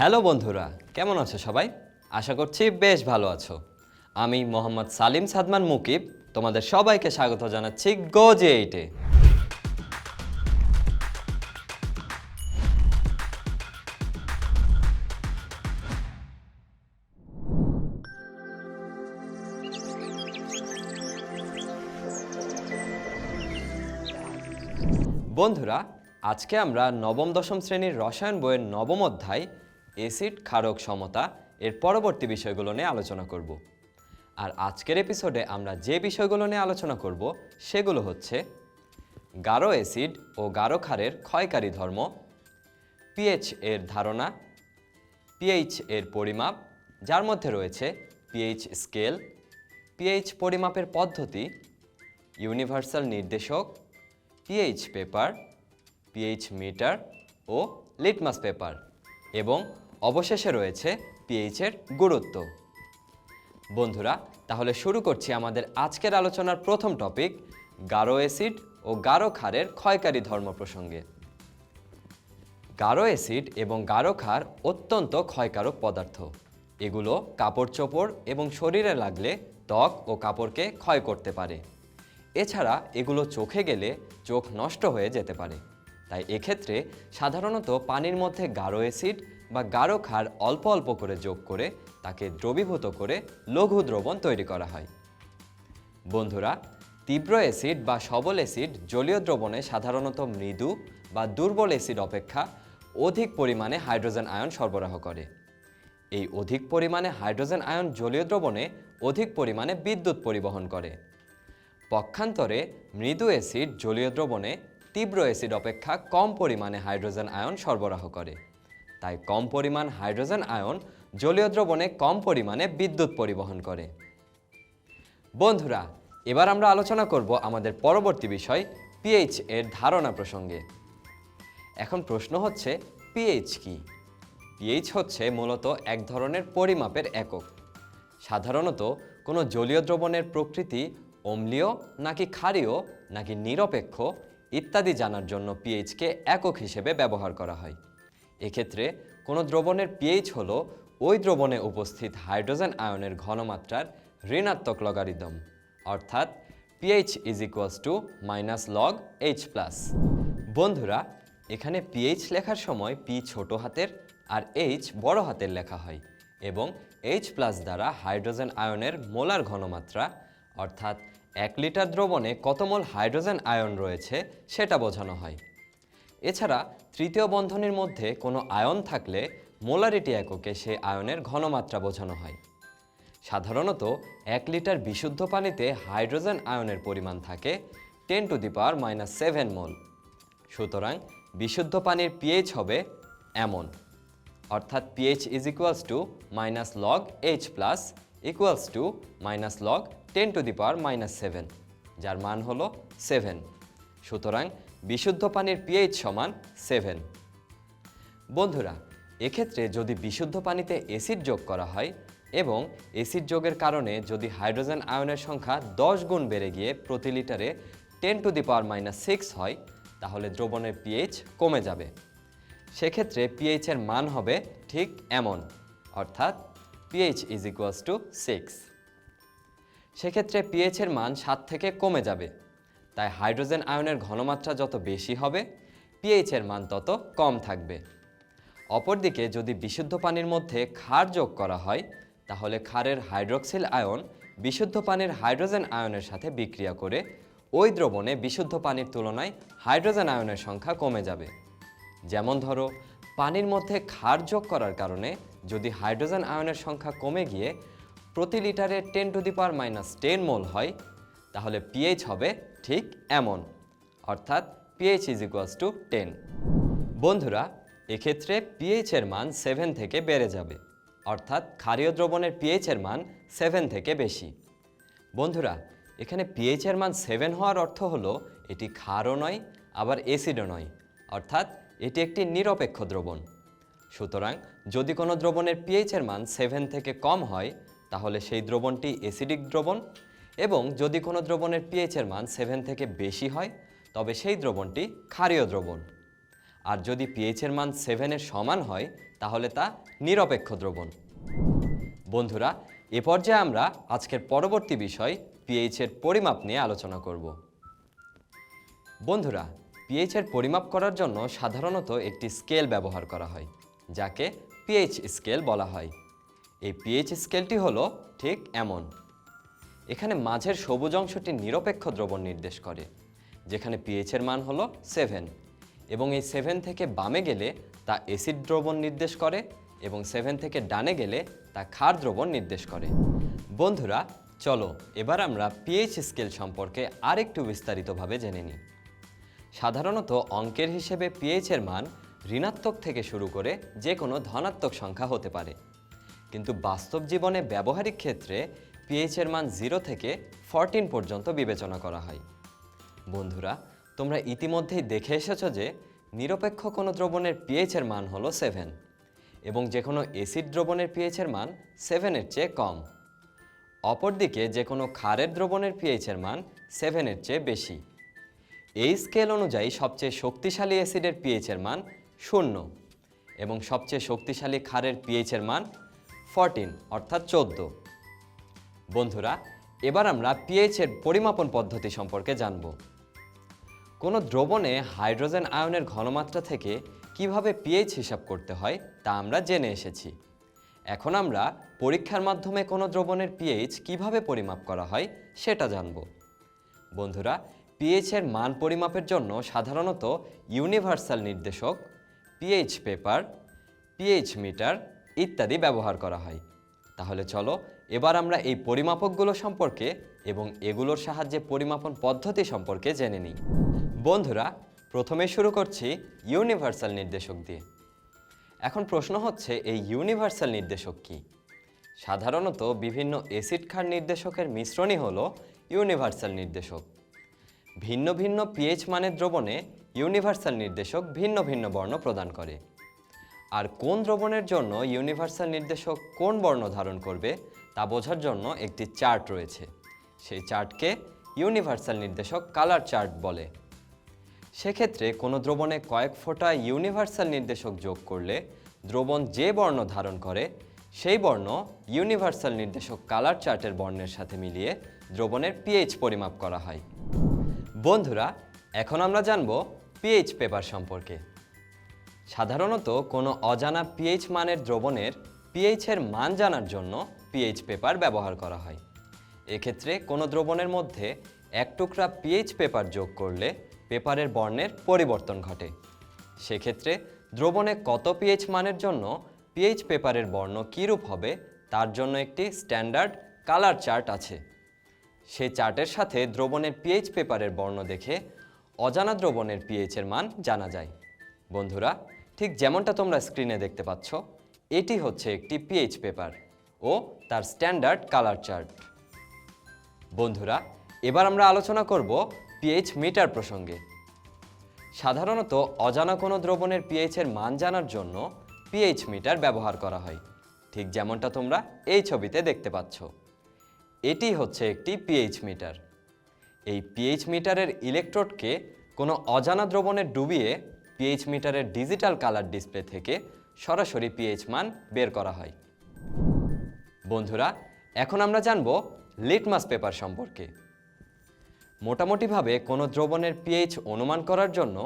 Hello বন্ধুরা, কেমন আছো সবাই? আশা করছি বেশ ভালো আছো। আমি মোহাম্মদ সালিম সাদমান মুকিব, তোমাদের সবাইকে স্বাগত জানাচ্ছি গো এইটে বন্ধুরা, আজকে আমরা নবম দশম শ্রেণির রসায়ন বইয়ের নবম অধ্যায় এসিড ক্ষারক সমতা এর পরবর্তী বিষয়গুলো নিয়ে আলোচনা করব। আর আজকের এপিসোডে আমরা যে বিষয়গুলো নিয়ে আলোচনা করব সেগুলো হচ্ছে গাঢ় অ্যাসিড ও গাঢ় ক্ষারের ক্ষয়কারী ধর্ম পিএইচ এর ধারণা পিএইচ এর পরিমাপ, যার মধ্যে রয়েছে পিএইচ স্কেল পিএইচ পরিমাপের পদ্ধতি ইউনিভার্সাল নির্দেশক পিএইচ পেপার পিএইচ মিটার ও লিটমাস পেপার এবং অবশেষে রয়েছে পিএইচের গুরুত্ব। বন্ধুরা, তাহলে শুরু করছি আমাদের আজকের আলোচনার প্রথম টপিক গারো অ্যাসিড ও গারো ক্ষারের ক্ষয়কারী ধর্ম প্রসঙ্গে। গারো অ্যাসিড এবং গারো ক্ষার অত্যন্ত ক্ষয়কারক পদার্থ। এগুলো কাপড় চোপড় এবং শরীরে লাগলে ত্বক ও কাপড়কে ক্ষয় করতে পারে। এছাড়া এগুলো চোখে গেলে চোখ নষ্ট হয়ে যেতে পারে। তাই এক্ষেত্রে সাধারণত পানির মধ্যে গারো অ্যাসিড বা গাঢ় ক্ষার অল্প অল্প করে যোগ করে তাকে দ্রবীভূত করে লঘু দ্রবণ তৈরি করা হয়। বন্ধুরা, তীব্র অ্যাসিড বা সবল অ্যাসিড জলীয় দ্রবণে সাধারণত মৃদু বা দুর্বল অ্যাসিড অপেক্ষা অধিক পরিমাণে হাইড্রোজেন আয়ন সরবরাহ করে। এই অধিক পরিমাণে হাইড্রোজেন আয়ন জলীয় দ্রবণে অধিক পরিমাণে বিদ্যুৎ পরিবহন করে। পক্ষান্তরে মৃদু অ্যাসিড জলীয় দ্রবণে তীব্র অ্যাসিড অপেক্ষা কম পরিমাণে হাইড্রোজেন আয়ন সরবরাহ করে। তাই কম পরিমাণ হাইড্রোজেন আয়ন জলীয় দ্রবণে কম পরিমাণে বিদ্যুৎ পরিবহন করে। বন্ধুরা, এবার আমরা আলোচনা করব আমাদের পরবর্তী বিষয় পিএইচ এর ধারণা প্রসঙ্গে। এখন প্রশ্ন হচ্ছে পিএইচ কি? পিএইচ হচ্ছে মূলত এক ধরনের পরিমাপের একক। সাধারণত কোনো জলীয় দ্রবণের প্রকৃতি অম্লীয় নাকি ক্ষারীয় নাকি নিরপেক্ষ ইত্যাদি জানার জন্য পিএইচকে একক হিসেবে ব্যবহার করা হয়। এক্ষেত্রে কোনো দ্রবণের পিএইচ হলো ওই দ্রবণে উপস্থিত হাইড্রোজেন আয়নের ঘনমাত্রার ঋণাত্মক লগারিদম অর্থাৎ pH is equals to minus log H plus বন্ধুরা, এখানে পিএইচ লেখার সময় পি ছোট হাতের আর এইচ বড় হাতের লেখা হয় এবং এইচ প্লাস দ্বারা হাইড্রোজেন আয়নের মোলার ঘনমাত্রা, অর্থাৎ এক লিটার দ্রবণে কত মোল হাইড্রোজেন আয়ন রয়েছে সেটা বোঝানো হয়। এছাড়া তৃতীয় বন্ধনীর মধ্যে কোনো আয়ন থাকলে মোলারিটি এককে সে আয়নের ঘনমাত্রা বোঝানো হয়। সাধারণত এক লিটার বিশুদ্ধ পানিতে হাইড্রোজেন আয়নের পরিমাণ থাকে ten to the power minus seven মোল। সুতরাং বিশুদ্ধ পানির পিএইচ হবে এমন। অর্থাৎ pH is equals to minus log H plus equals to minus log ten to the power minus seven, যার মান হলো সেভেন। সুতরাং বিশুদ্ধ পানির পিএইচ সমান সেভেন বন্ধুরা, এক্ষেত্রে যদি বিশুদ্ধ পানিতে অ্যাসিড যোগ করা হয় এবং অ্যাসিড যোগের কারণে যদি হাইড্রোজেন আয়নের সংখ্যা দশ গুণ বেড়ে গিয়ে প্রতি লিটারে ten to the power minus six হয়, তাহলে দ্রবণের পিএইচ কমে যাবে। সেক্ষেত্রে পিএইচের মান হবে ঠিক এমন, অর্থাৎ pH is equals to six সেক্ষেত্রে পিএইচের মান সাত থেকে কমে যাবে। তাই হাইড্রোজেন আয়নের ঘনমাত্রা যত বেশি হবে পিএইচ এর মান তত কম থাকবে। অপরদিকে যদি বিশুদ্ধ পানির মধ্যে ক্ষার যোগ করা হয়, তাহলে ক্ষারের হাইড্রক্সিল আয়ন বিশুদ্ধ পানির হাইড্রোজেন আয়নের সাথে বিক্রিয়া করে ওই দ্রবণে বিশুদ্ধ পানির তুলনায় হাইড্রোজেন আয়নের সংখ্যা কমে যাবে। যেমন ধরো, পানির মধ্যে ক্ষার যোগ করার কারণে যদি হাইড্রোজেন আয়নের সংখ্যা কমে গিয়ে প্রতি লিটারে ten to the power minus ten মোল হয়, তাহলে পিএইচ হবে ঠিক এমন, অর্থাৎ pH is equals two ten বন্ধুরা, এক্ষেত্রে পিএইচ এর মান সেভেন থেকে বেড়ে যাবে, অর্থাৎ ক্ষারীয় দ্রবণের পিএইচ এর মান সেভেন থেকে বেশি। বন্ধুরা, এখানে পিএইচ এর মান সেভেন হওয়ার অর্থ হলো এটি ক্ষারও নয়, আবার অ্যাসিডও নয়, অর্থাৎ এটি একটি নিরপেক্ষ দ্রবণ। সুতরাং যদি কোনো দ্রবণের পিএইচ এর মান সেভেন থেকে কম হয়, তাহলে সেই দ্রবণটি অ্যাসিডিক দ্রবণ এবং যদি কোনো দ্রবণের পিএইচ এর মান সেভেন থেকে বেশি হয়, তবে সেই দ্রবণটি ক্ষারীয় দ্রবণ। আর যদি পিএইচ এর মান সেভেনের সমান হয়, তাহলে তা নিরপেক্ষ দ্রবণ। বন্ধুরা, এ পর্যায়ে আমরা আজকের পরবর্তী বিষয় পিএইচ এর পরিমাপ নিয়ে আলোচনা করব। বন্ধুরা পিএইচ এর পরিমাপ করার জন্য সাধারণত একটি স্কেল ব্যবহার করা হয়, যাকে পিএইচ স্কেল বলা হয়। এই পিএইচ স্কেলটি হলো ঠিক এমন। এখানে মাঝের সবুজ অংশটি নিরপেক্ষ দ্রবণ নির্দেশ করে, যেখানে পিএইচ এর মান হলো সেভেন এবং এই সেভেন থেকে বামে গেলে তা অ্যাসিড দ্রবণ নির্দেশ করে এবং সেভেন থেকে ডানে গেলে তা ক্ষার দ্রবণ নির্দেশ করে। বন্ধুরা, চলো এবার আমরা পিএইচ স্কেল সম্পর্কে আরেকটু বিস্তারিতভাবে জেনে নিই। সাধারণত অঙ্কের হিসেবে পিএইচ এর মান ঋণাত্মক থেকে শুরু করে যে কোনো ধনাত্মক সংখ্যা হতে পারে। কিন্তু বাস্তব জীবনে ব্যবহারিক ক্ষেত্রে পিএইচ এর মান জিরো থেকে ফরটিন পর্যন্ত বিবেচনা করা হয়। বন্ধুরা, তোমরা ইতিমধ্যেই দেখে এসেছ যে নিরপেক্ষ কোনো দ্রবণের পিএইচ এর মান হলো সেভেন এবং যে কোনো অ্যাসিড দ্রবণের পিএইচ এর মান সেভেনের চেয়ে কম। অপরদিকে যে কোনো ক্ষারের দ্রবণের পিএইচ এর মান সেভেনের চেয়ে বেশি। এই স্কেল অনুযায়ী সবচেয়ে শক্তিশালী অ্যাসিডের পিএইচ এর মান শূন্য এবং সবচেয়ে শক্তিশালী ক্ষারের পিএইচ এর মান ফরটিন অর্থাৎ চোদ্দ। বন্ধুরা, এবার আমরা পিএইচ এর পরিমাপন পদ্ধতি সম্পর্কে জানব। কোনো দ্রবণে হাইড্রোজেন আয়নের ঘনমাত্রা থেকে কীভাবে পিএইচ হিসাব করতে হয় তা আমরা জেনে এসেছি। এখন আমরা পরীক্ষার মাধ্যমে কোনো দ্রবণের পিএইচ কীভাবে পরিমাপ করা হয় সেটা জানব। বন্ধুরা পিএইচ এর মান পরিমাপের জন্য সাধারণত ইউনিভার্সাল নির্দেশক পিএইচ পেপার পিএইচ মিটার ইত্যাদি ব্যবহার করা হয়। তাহলে চলো এবার আমরা এই পরিমাপকগুলো সম্পর্কে এবং এগুলোর সাহায্যে পরিমাপন পদ্ধতি সম্পর্কে জেনে নিই। বন্ধুরা, প্রথমে শুরু করছি ইউনিভার্সাল নির্দেশক দিয়ে। এখন প্রশ্ন হচ্ছে, এই ইউনিভার্সাল নির্দেশক কি? সাধারণত বিভিন্ন অ্যাসিড ক্ষার নির্দেশকের মিশ্রণই হল ইউনিভার্সাল নির্দেশক। ভিন্ন ভিন্ন পিএইচ মানের দ্রবণে ইউনিভার্সাল নির্দেশক ভিন্ন ভিন্ন বর্ণ প্রদান করে। আর কোন দ্রবণের জন্য ইউনিভার্সাল নির্দেশক কোন বর্ণ ধারণ করবে তা বোঝার জন্য একটি চার্ট রয়েছে। সেই চার্টকে ইউনিভার্সাল নির্দেশক কালার চার্ট বলে। সেক্ষেত্রে কোনো দ্রবণে কয়েক ফোঁটা ইউনিভার্সাল নির্দেশক যোগ করলে দ্রবণ যে বর্ণ ধারণ করে, সেই বর্ণ ইউনিভার্সাল নির্দেশক কালার চার্টের বর্ণের সাথে মিলিয়ে দ্রবণের পিএইচ পরিমাপ করা হয়। বন্ধুরা, এখন আমরা জানব পিএইচ পেপার সম্পর্কে। সাধারণত কোনো অজানা পিএইচ মানের দ্রবণের পিএইচের মান জানার জন্য পিএইচ পেপার ব্যবহার করা হয়। এক্ষেত্রে কোনো দ্রবণের মধ্যে এক টুকরা পিএইচ পেপার যোগ করলে পেপারের বর্ণের পরিবর্তন ঘটে। সেক্ষেত্রে দ্রবণে কত পিএইচ মানের জন্য পিএইচ পেপারের বর্ণ কীরূপ হবে তার জন্য একটি স্ট্যান্ডার্ড কালার চার্ট আছে। সেই চার্টের সাথে দ্রবণের পিএইচ পেপারের বর্ণ দেখে অজানা দ্রবণের পিএইচের মান জানা যায়। বন্ধুরা, ঠিক যেমনটা তোমরা স্ক্রিনে দেখতে পাচ্ছ, এটি হচ্ছে একটি পিএইচ পেপার ও তার স্ট্যান্ডার্ড কালার চার্ট। বন্ধুরা, এবার আমরা আলোচনা করব পিএইচ মিটার প্রসঙ্গে। সাধারণত অজানা কোনো দ্রবণের পিএইচ এর মান জানার জন্য পিএইচ মিটার ব্যবহার করা হয়। ঠিক যেমনটা তোমরা এই ছবিতে দেখতে পাচ্ছ। এটি হচ্ছে একটি পিএইচ মিটার। এই পিএইচ মিটারের ইলেকট্রোডকে কোনো অজানা দ্রবণে ডুবিয়ে পিএইচ মিটারের ডিজিটাল কালার ডিসপ্লে থেকে সরাসরি পিএইচ মান বের করা হয়। বন্ধুরা, এখন আমরা জানব লিটমাস পেপার সম্পর্কে। মোটামুটিভাবে কোনো দ্রবণের পিএইচ অনুমান করার জন্য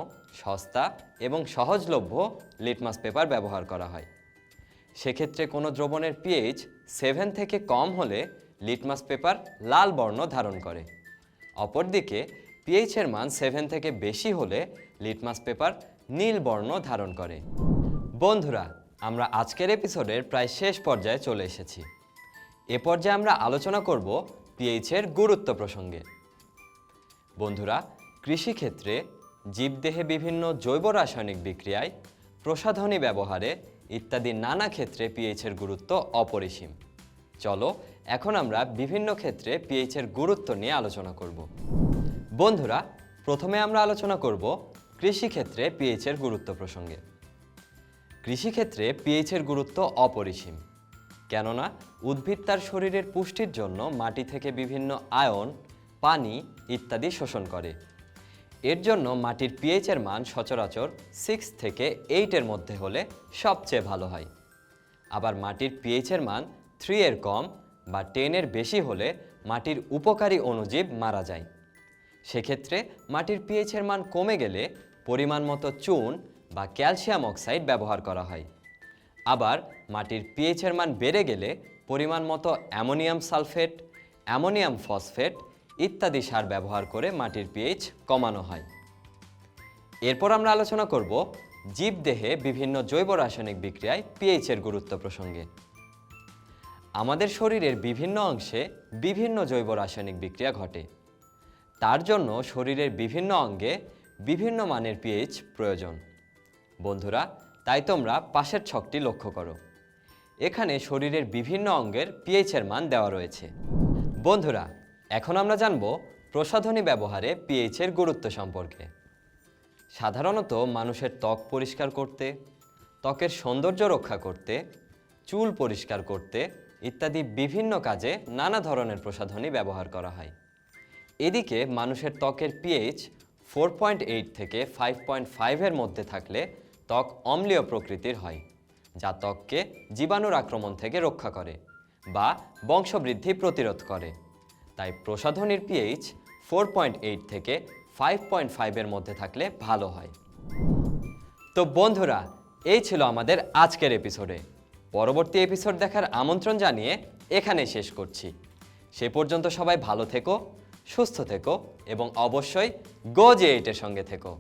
সস্তা এবং সহজলভ্য লিটমাস পেপার ব্যবহার করা হয়। সেক্ষেত্রে কোনো দ্রবণের পিএইচ সেভেন থেকে কম হলে লিটমাস পেপার লাল বর্ণ ধারণ করে। অপরদিকে পিএইচের মান সেভেন থেকে বেশি হলে লিটমাস পেপার নীল বর্ণ ধারণ করে। বন্ধুরা, আমরা আজকের এপিসোডের প্রায় শেষ পর্যায়ে চলে এসেছি। এ পর্যায়ে আমরা আলোচনা করব পিএইচ এর গুরুত্ব প্রসঙ্গে। বন্ধুরা, কৃষিক্ষেত্রে জীবদেহে বিভিন্ন জৈব রাসায়নিক বিক্রিয়ায় প্রসাধনী ব্যবহারে ইত্যাদি নানা ক্ষেত্রে পিএইচের গুরুত্ব অপরিসীম। চলো, এখন আমরা বিভিন্ন ক্ষেত্রে পিএইচের গুরুত্ব নিয়ে আলোচনা করব। বন্ধুরা, প্রথমে আমরা আলোচনা করব কৃষিক্ষেত্রে পিএইচের গুরুত্ব প্রসঙ্গে। কৃষিক্ষেত্রে পিএইচের গুরুত্ব অপরিসীম। কেননা উদ্ভিদ তার শরীরের পুষ্টির জন্য মাটি থেকে বিভিন্ন আয়ন, পানি ইত্যাদি শোষণ করে। এর জন্য মাটির পিএইচের মান সচরাচর সিক্স থেকে এইটের মধ্যে হলে সবচেয়ে ভালো হয়। আবার মাটির পিএইচের মান থ্রি এর কম বা টেনের বেশি হলে মাটির উপকারী অণুজীব মারা যায়। সেক্ষেত্রে মাটির পিএইচের মান কমে গেলে পরিমাণ মতো চুন বা ক্যালসিয়াম অক্সাইড ব্যবহার করা হয়। আবার মাটির পিএইচের মান বেড়ে গেলে পরিমাণ মতো অ্যামোনিয়াম সালফেট, অ্যামোনিয়াম ফসফেট ইত্যাদি সার ব্যবহার করে মাটির পিএইচ কমানো হয়। এরপর আমরা আলোচনা করব জীবদেহে বিভিন্ন জৈব রাসায়নিক বিক্রিয়ায় পিএইচের গুরুত্ব প্রসঙ্গে। আমাদের শরীরের বিভিন্ন অংশে বিভিন্ন জৈব রাসায়নিক বিক্রিয়া ঘটে। তার জন্য শরীরের বিভিন্ন অঙ্গে বিভিন্ন মানের পিএইচ প্রয়োজন। বন্ধুরা তাই তোমরা পাশের ছকটি লক্ষ্য করো। এখানে শরীরের বিভিন্ন অঙ্গের পিএইচের মান দেওয়া রয়েছে। বন্ধুরা, এখন আমরা জানব প্রসাধনী ব্যবহারে পিএইচের গুরুত্ব সম্পর্কে। সাধারণত মানুষের ত্বক পরিষ্কার করতে, ত্বকের সৌন্দর্য রক্ষা করতে, চুল পরিষ্কার করতে ইত্যাদি বিভিন্ন কাজে নানা ধরনের প্রসাধনী ব্যবহার করা হয়। এদিকে মানুষের ত্বকের পিএইচ ফোর পয়েন্ট এইট থেকে ফাইভ পয়েন্ট ফাইভের মধ্যে থাকলে ত্বক অম্লীয় প্রকৃতির হয়, যা ত্বককে জীবাণুর আক্রমণ থেকে রক্ষা করে বা বংশবৃদ্ধি প্রতিরোধ করে। তাই প্রসাধনীর পিএইচ ফোর পয়েন্ট এইট থেকে ফাইভ পয়েন্ট ফাইভের মধ্যে থাকলে ভালো হয়। তো বন্ধুরা, এই ছিল আমাদের আজকের এপিসোডে পরবর্তী এপিসোড দেখার আমন্ত্রণ জানিয়ে এখানে শেষ করছি। সে পর্যন্ত সবাই ভালো থেকো, সুস্থ থেকো এবং অবশ্যই গো জে এইটের সঙ্গে থেকো।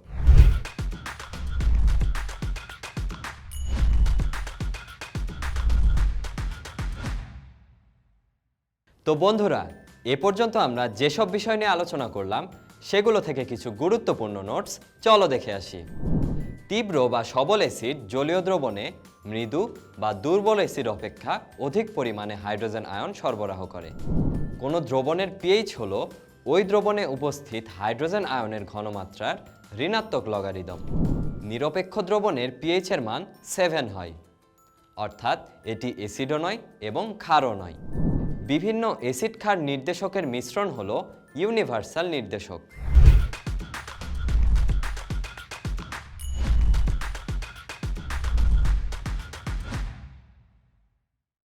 তো বন্ধুরা, এ পর্যন্ত আমরা যেসব বিষয় নিয়ে আলোচনা করলাম, সেগুলো থেকে কিছু গুরুত্বপূর্ণ নোটস চলো দেখে আসি। তীব্র বা সবল অ্যাসিড জলীয় দ্রবণে মৃদু বা দুর্বল অ্যাসিড অপেক্ষা অধিক পরিমাণে হাইড্রোজেন আয়ন সরবরাহ করে। কোনো দ্রবণের পিএইচ হলো ওই দ্রবণে উপস্থিত হাইড্রোজেন আয়নের ঘনমাত্রার ঋণাত্মক লগারিদম। নিরপেক্ষ দ্রবণের পিএইচের মান সেভেন হয়। অর্থাৎ এটি অ্যাসিডও নয় এবং ক্ষারও নয়। বিভিন্ন অ্যাসিড ক্ষার নির্দেশকের মিশ্রণ হল ইউনিভার্সাল নির্দেশক।